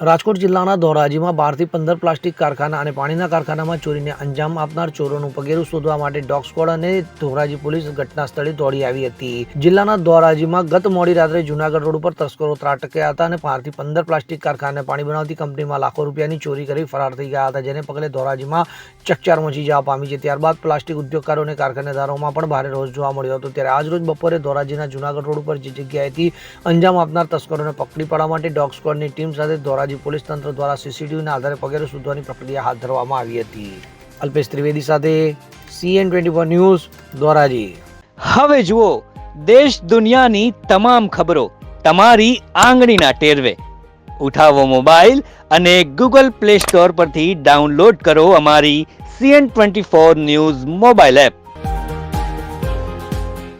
રાજકોટ જિલ્લાના ધોરાજીમાં બારથી પંદર પ્લાસ્ટિક કારખાના અને પાણીના કારખાનામાં ચોરીને અંજામ આપનાર ચોરોનું પગેરું શોધવા માટે ડોગ સ્ક્વોડ અને ધોરાજી પોલીસ ઘટના સ્થળે દોડી આવી હતી. જિલ્લાના ધોરાજીમાં ગત મોડી રાત્રે જુનાગઢ રોડ ઉપર તસ્કરો ત્રાટક્યા હતા અને બારથી પંદર પ્લાસ્ટિક કારખાને પાણી બનાવતી કંપનીમાં લાખો રૂપિયાની ચોરી કરી ફરાર થઈ ગયા હતા, જેને પગલે ધોરાજીમાં ચકચાર મચી જવા પામી છે. ત્યારબાદ પ્લાસ્ટિક ઉદ્યોગકારો અને કારખાનેદારોમાં પણ ભારે રોષ જોવા મળ્યો હતો. ત્યારે આજરોજ બપોરે ધોરાજીના જુનાગઢ રોડ ઉપર જે જગ્યાએથી અંજામ આપનાર તસ્કરોને પકડી પાડવા માટે ડોગ સ્ક્વોડની ટીમ સાથે ધોરાજી પોલીસ તંત્ર દ્વારા સીસીટીવીના આધારે પગેરે શોધવાની પ્રક્રિયા હાથ ધરવામાં આવી હતી. અલ્પેશ ત્રિવેદી સાથે સીએન ટ્વેન્ટી ફોર ન્યૂઝ દ્વારાજી. હવે જુઓ, દેશ દુનિયાની તમામ ખબરો તમારી આંગળીના ટેરવે. ઉઠાવો મોબાઈલ અને ગૂગલ પ્લે સ્ટોર પરથી ડાઉનલોડ કરો અમારી CN twenty four news mobile app.